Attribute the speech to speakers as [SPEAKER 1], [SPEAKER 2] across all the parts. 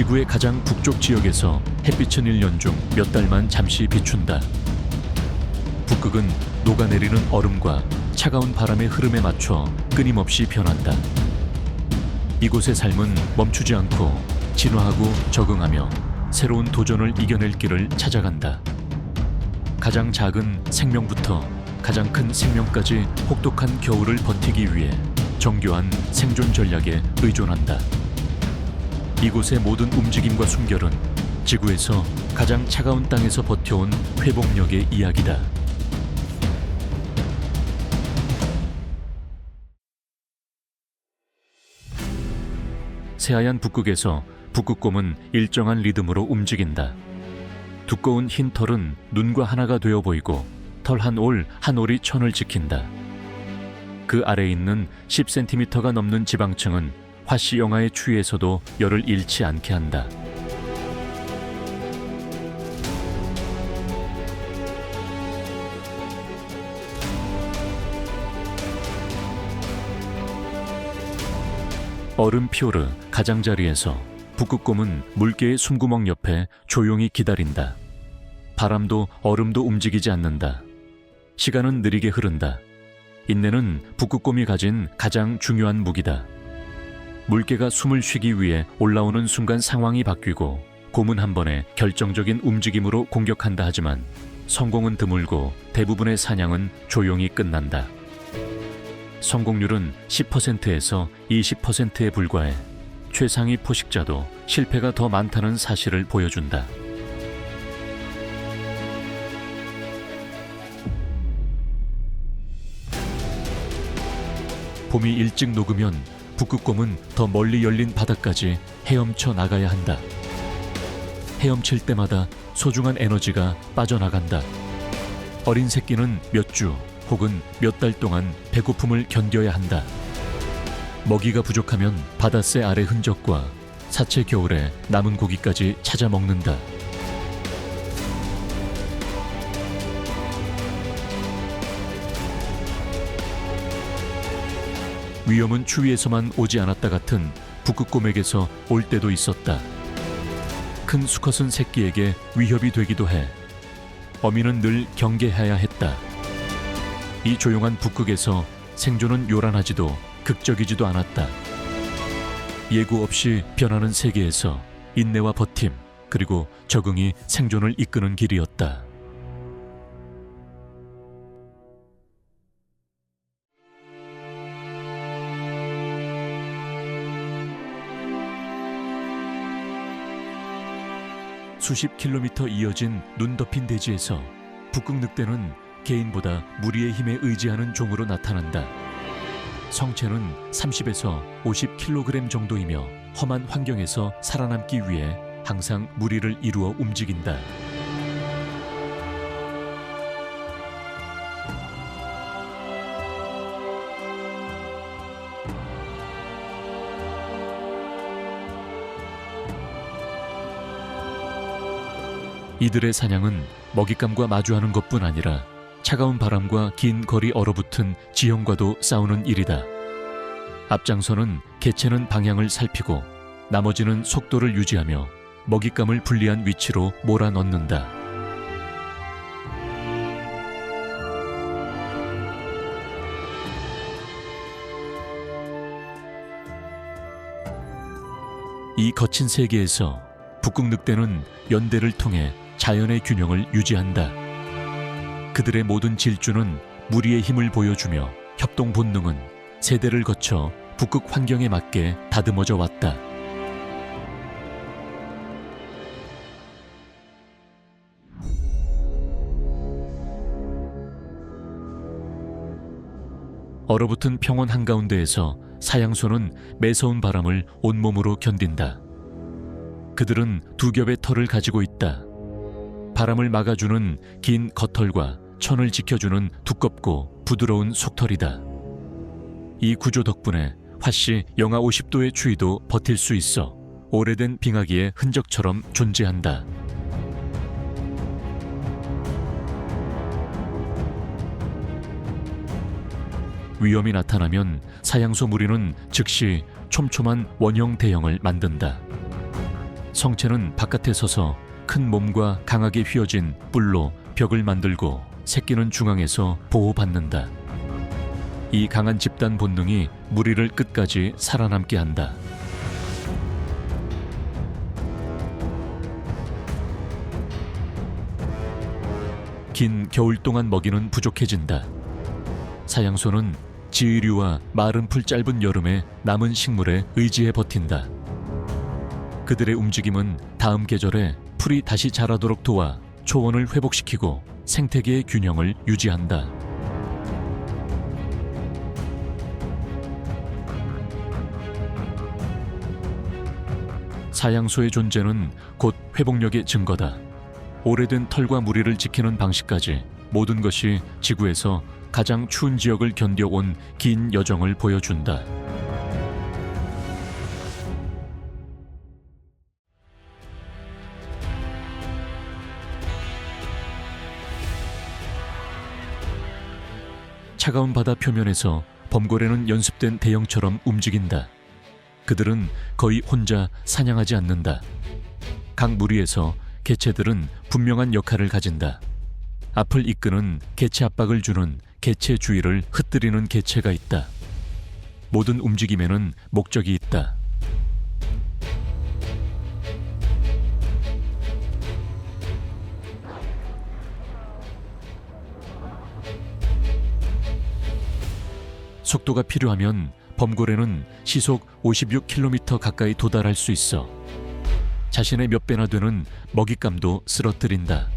[SPEAKER 1] 지구의 가장 북쪽 지역에서 햇빛은 1년 중 몇 달만 잠시 비춘다. 북극은 녹아내리는 얼음과 차가운 바람의 흐름에 맞춰 끊임없이 변한다. 이곳의 삶은 멈추지 않고 진화하고 적응하며 새로운 도전을 이겨낼 길을 찾아간다. 가장 작은 생명부터 가장 큰 생명까지 혹독한 겨울을 버티기 위해 정교한 생존 전략에 의존한다. 이곳의 모든 움직임과 숨결은 지구에서 가장 차가운 땅에서 버텨온 회복력의 이야기다. 새하얀 북극에서 북극곰은 일정한 리듬으로 움직인다. 두꺼운 흰 털은 눈과 하나가 되어 보이고 털 한 올 한 올이 천을 지킨다. 그 아래 있는 10cm가 넘는 지방층은 화씨 영하의 추위에서도 열을 잃지 않게 한다. 얼음 피오르 가장자리에서 북극곰은 물개의 숨구멍 옆에 조용히 기다린다. 바람도 얼음도 움직이지 않는다. 시간은 느리게 흐른다. 인내는 북극곰이 가진 가장 중요한 무기다. 물개가 숨을 쉬기 위해 올라오는 순간 상황이 바뀌고 곰은 한 번에 결정적인 움직임으로 공격한다 하지만 성공은 드물고 대부분의 사냥은 조용히 끝난다. 성공률은 10%에서 20%에 불과해 최상위 포식자도 실패가 더 많다는 사실을 보여준다. 봄이 일찍 녹으면 북극곰은 더 멀리 열린 바다까지 헤엄쳐 나가야 한다. 헤엄칠 때마다 소중한 에너지가 빠져나간다. 어린 새끼는 몇 주 혹은 몇 달 동안 배고픔을 견뎌야 한다. 먹이가 부족하면 바닷새 아래 흔적과 사체 겨울에 남은 고기까지 찾아 먹는다. 위험은 추위에서만 오지 않았다 같은 북극곰에게서 올 때도 있었다. 큰 수컷은 새끼에게 위협이 되기도 해. 어미는 늘 경계해야 했다. 이 조용한 북극에서 생존은 요란하지도 극적이지도 않았다. 예고 없이 변하는 세계에서 인내와 버팀 그리고 적응이 생존을 이끄는 길이었다. 수십 킬로미터 이어진 눈 덮인 대지에서 북극 늑대는 개인보다 무리의 힘에 의지하는 종으로 나타난다. 성체는 30에서 50kg 정도이며 험한 환경에서 살아남기 위해 항상 무리를 이루어 움직인다. 이들의 사냥은 먹잇감과 마주하는 것뿐 아니라 차가운 바람과 긴 거리 얼어붙은 지형과도 싸우는 일이다. 앞장서는 개체는 방향을 살피고 나머지는 속도를 유지하며 먹잇감을 불리한 위치로 몰아넣는다. 이 거친 세계에서 북극 늑대는 연대를 통해 자연의 균형을 유지한다. 그들의 모든 질주는 무리의 힘을 보여주며 협동 본능은 세대를 거쳐 북극 환경에 맞게 다듬어져 왔다. 얼어붙은 평원 한가운데에서 사양소는 매서운 바람을 온몸으로 견딘다. 그들은 두 겹의 털을 가지고 있다. 바람을 막아주는 긴 겉털과 천을 지켜주는 두껍고 부드러운 속털이다. 이 구조 덕분에 화씨 영하 50도의 추위도 버틸 수 있어 오래된 빙하기의 흔적처럼 존재한다. 위험이 나타나면 사양소 무리는 즉시 촘촘한 원형 대형을 만든다. 성체는 바깥에 서서 큰 몸과 강하게 휘어진 뿔로 벽을 만들고 새끼는 중앙에서 보호받는다. 이 강한 집단 본능이 무리를 끝까지 살아남게 한다. 긴 겨울 동안 먹이는 부족해진다. 사양소는 지의류와 마른 풀 짧은 여름에 남은 식물에 의지해 버틴다. 그들의 움직임은 다음 계절에 풀이 다시 자라도록 도와 초원을 회복시키고 생태계의 균형을 유지한다. 사양소의 존재는 곧 회복력의 증거다. 오래된 털과 무리를 지키는 방식까지 모든 것이 지구에서 가장 추운 지역을 견뎌온 긴 여정을 보여준다. 차가운 바다 표면에서 범고래는 연습된 대형처럼 움직인다. 그들은 거의 혼자 사냥하지 않는다. 각 무리에서 개체들은 분명한 역할을 가진다. 앞을 이끄는 개체 압박을 주는 개체 주위를 흩뜨리는 개체가 있다. 모든 움직임에는 목적이 있다. 속도가 필요하면 범고래는 시속 56km 가까이 도달할 수 있어 자신의 몇 배나 되는 먹잇감도 쓰러뜨린다.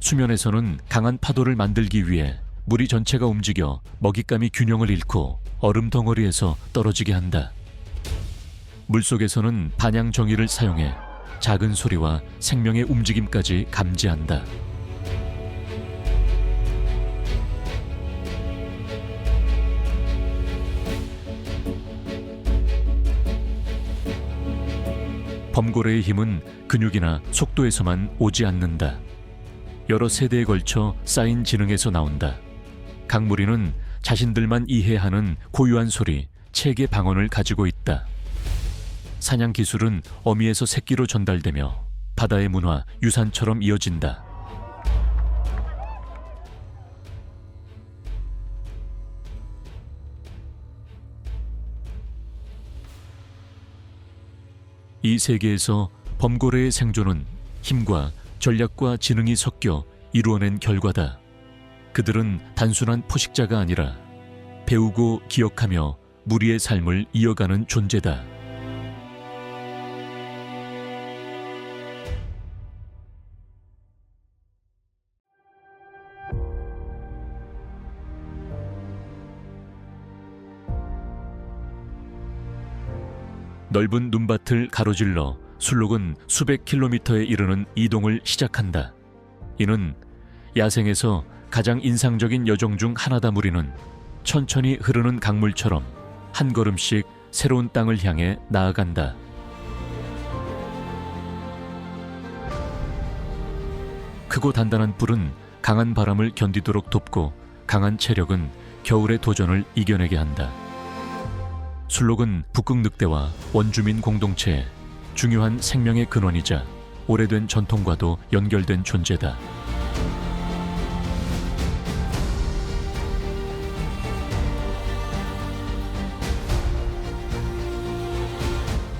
[SPEAKER 1] 수면에서는 강한 파도를 만들기 위해 무리 전체가 움직여 먹잇감이 균형을 잃고 얼음 덩어리에서 떨어지게 한다. 물속에서는 반향 정의를 사용해 작은 소리와 생명의 움직임까지 감지한다. 범고래의 힘은 근육이나 속도에서만 오지 않는다. 여러 세대에 걸쳐 쌓인 지능에서 나온다. 각 무리는 자신들만 이해하는 고유한 소리, 체계 방언을 가지고 있다. 사냥 기술은 어미에서 새끼로 전달되며 바다의 문화, 유산처럼 이어진다. 이 세계에서 범고래의 생존은 힘과 전략과 지능이 섞여 이루어낸 결과다. 그들은 단순한 포식자가 아니라 배우고 기억하며 무리의 삶을 이어가는 존재다. 넓은 눈밭을 가로질러 술록은 수백 킬로미터에 이르는 이동을 시작한다. 이는 야생에서 가장 인상적인 여정 중 하나다 무리는 천천히 흐르는 강물처럼 한 걸음씩 새로운 땅을 향해 나아간다. 크고 단단한 뿔은 강한 바람을 견디도록 돕고 강한 체력은 겨울의 도전을 이겨내게 한다. 술록은 북극 늑대와 원주민 공동체의 중요한 생명의 근원이자 오래된 전통과도 연결된 존재다.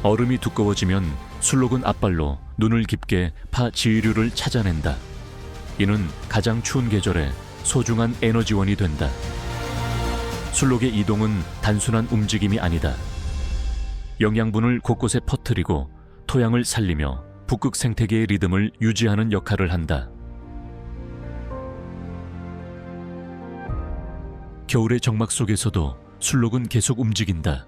[SPEAKER 1] 얼음이 두꺼워지면 술록은 앞발로 눈을 깊게 파 지류를 찾아낸다. 이는 가장 추운 계절에 소중한 에너지원이 된다. 술록의 이동은 단순한 움직임이 아니다. 영양분을 곳곳에 퍼뜨리고 토양을 살리며 북극 생태계의 리듬을 유지하는 역할을 한다. 겨울의 정막 속에서도 술록은 계속 움직인다.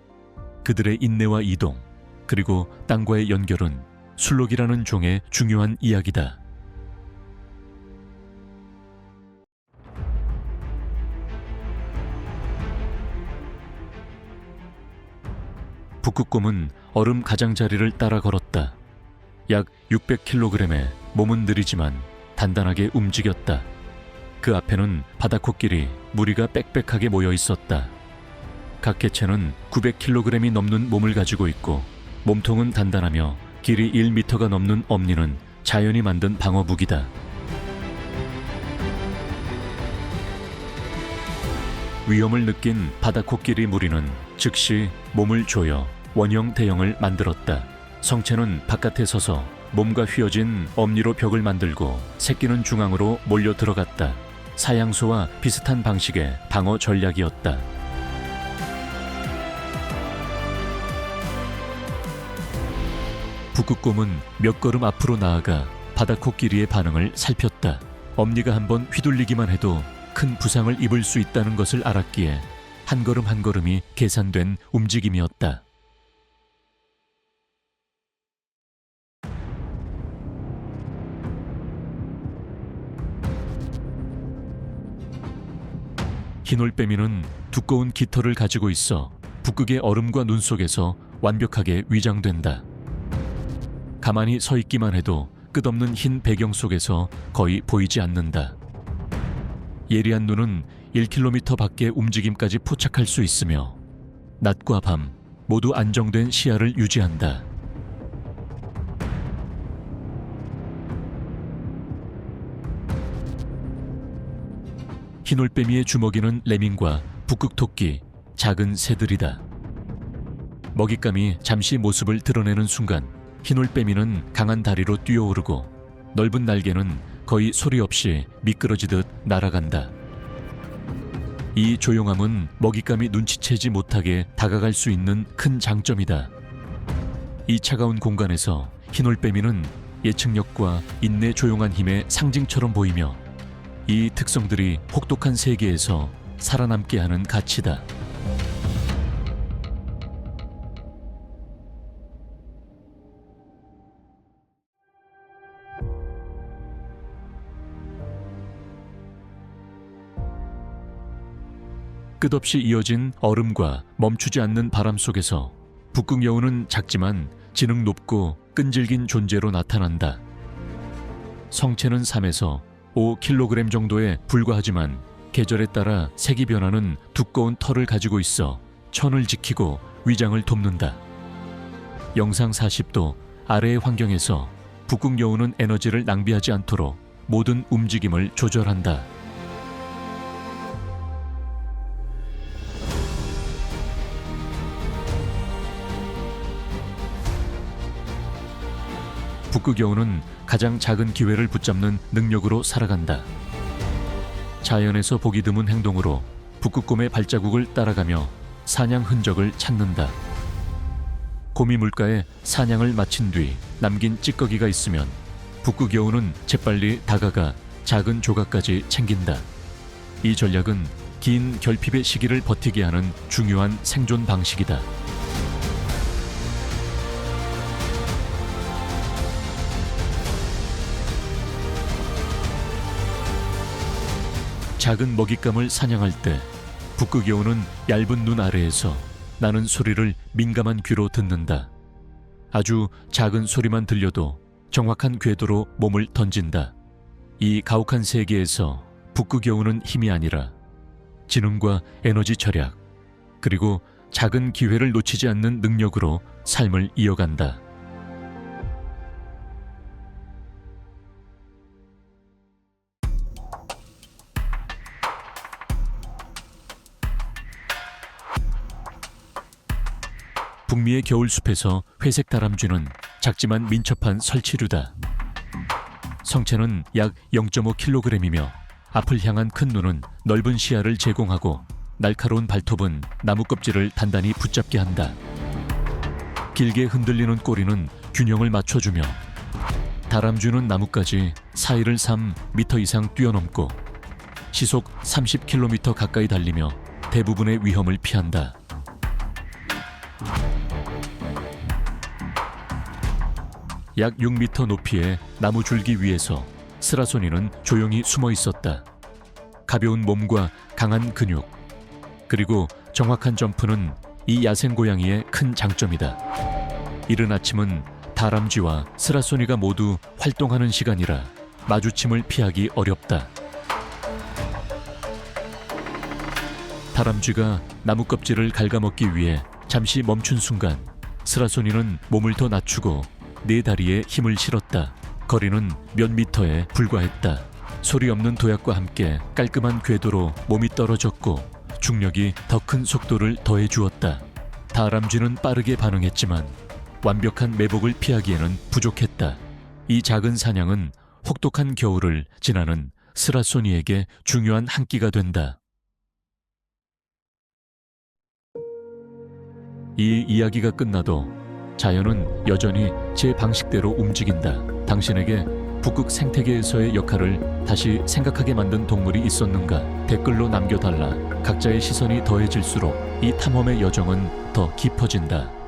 [SPEAKER 1] 그들의 인내와 이동, 그리고 땅과의 연결은 술록이라는 종의 중요한 이야기다. 북극곰은 얼음 가장자리를 따라 걸었다. 약 600kg에 몸은 느리지만 단단하게 움직였다. 그 앞에는 바다 코끼리 무리가 빽빽하게 모여 있었다. 각 개체는 900kg이 넘는 몸을 가지고 있고 몸통은 단단하며 길이 1미터가 넘는 엄니는 자연이 만든 방어 무기다. 위험을 느낀 바다 코끼리 무리는 즉시 몸을 조여 원형 대형을 만들었다. 성체는 바깥에 서서 몸과 휘어진 엄니로 벽을 만들고 새끼는 중앙으로 몰려 들어갔다. 사양소와 비슷한 방식의 방어 전략이었다. 북극곰은 몇 걸음 앞으로 나아가 바다 코끼리의 반응을 살폈다. 엄니가 한번 휘둘리기만 해도 큰 부상을 입을 수 있다는 것을 알았기에 한 걸음 한 걸음이 계산된 움직임이었다. 흰올빼미는 두꺼운 깃털을 가지고 있어 북극의 얼음과 눈 속에서 완벽하게 위장된다. 가만히 서 있기만 해도 끝없는 흰 배경 속에서 거의 보이지 않는다. 예리한 눈은 1km 밖의 움직임까지 포착할 수 있으며 낮과 밤 모두 안정된 시야를 유지한다. 흰 올빼미의 주먹이는 레밍과 북극 토끼, 작은 새들이다. 먹잇감이 잠시 모습을 드러내는 순간 흰 올빼미는 강한 다리로 뛰어오르고 넓은 날개는 거의 소리 없이 미끄러지듯 날아간다. 이 조용함은 먹잇감이 눈치채지 못하게 다가갈 수 있는 큰 장점이다. 이 차가운 공간에서 흰올빼미는 예측력과 인내 조용한 힘의 상징처럼 보이며 이 특성들이 혹독한 세계에서 살아남게 하는 가치다. 끝없이 이어진 얼음과 멈추지 않는 바람 속에서 북극 여우는 작지만 지능 높고 끈질긴 존재로 나타난다. 성체는 3에서 5kg 정도에 불과하지만 계절에 따라 색이 변하는 두꺼운 털을 가지고 있어 천을 지키고 위장을 돕는다. 영상 40도 아래의 환경에서 북극 여우는 에너지를 낭비하지 않도록 모든 움직임을 조절한다. 북극여우는 가장 작은 기회를 붙잡는 능력으로 살아간다. 자연에서 보기 드문 행동으로 북극곰의 발자국을 따라가며 사냥 흔적을 찾는다. 곰이 물가에 사냥을 마친 뒤 남긴 찌꺼기가 있으면 북극여우는 재빨리 다가가 작은 조각까지 챙긴다. 이 전략은 긴 결핍의 시기를 버티게 하는 중요한 생존 방식이다. 작은 먹잇감을 사냥할 때 북극여우는 얇은 눈 아래에서 나는 소리를 민감한 귀로 듣는다. 아주 작은 소리만 들려도 정확한 궤도로 몸을 던진다. 이 가혹한 세계에서 북극여우는 힘이 아니라 지능과 에너지 절약, 그리고 작은 기회를 놓치지 않는 능력으로 삶을 이어간다. 북미의 겨울숲에서 회색 다람쥐는 작지만 민첩한 설치류다. 성체는 약 0.5kg이며 앞을 향한 큰 눈은 넓은 시야를 제공하고 날카로운 발톱은 나무 껍질을 단단히 붙잡게 한다. 길게 흔들리는 꼬리는 균형을 맞춰주며 다람쥐는 나무까지 사이를 3m 이상 뛰어넘고 시속 30km 가까이 달리며 대부분의 위험을 피한다. 약 6m 높이의 나무 줄기 위에서 스라소니는 조용히 숨어 있었다. 가벼운 몸과 강한 근육, 그리고 정확한 점프는 이 야생 고양이의 큰 장점이다. 이른 아침은 다람쥐와 스라소니가 모두 활동하는 시간이라 마주침을 피하기 어렵다. 다람쥐가 나무 껍질을 갉아먹기 위해 잠시 멈춘 순간 스라소니는 몸을 더 낮추고 네 다리에 힘을 실었다. 거리는 몇 미터에 불과했다. 소리 없는 도약과 함께 깔끔한 궤도로 몸이 떨어졌고 중력이 더 큰 속도를 더해 주었다. 다람쥐는 빠르게 반응했지만 완벽한 매복을 피하기에는 부족했다. 이 작은 사냥은 혹독한 겨울을 지나는 스라소니에게 중요한 한 끼가 된다. 이 이야기가 끝나도 자연은 여전히 제 방식대로 움직인다. 당신에게 북극 생태계에서의 역할을 다시 생각하게 만든 동물이 있었는가? 댓글로 남겨달라. 각자의 시선이 더해질수록 이 탐험의 여정은 더 깊어진다.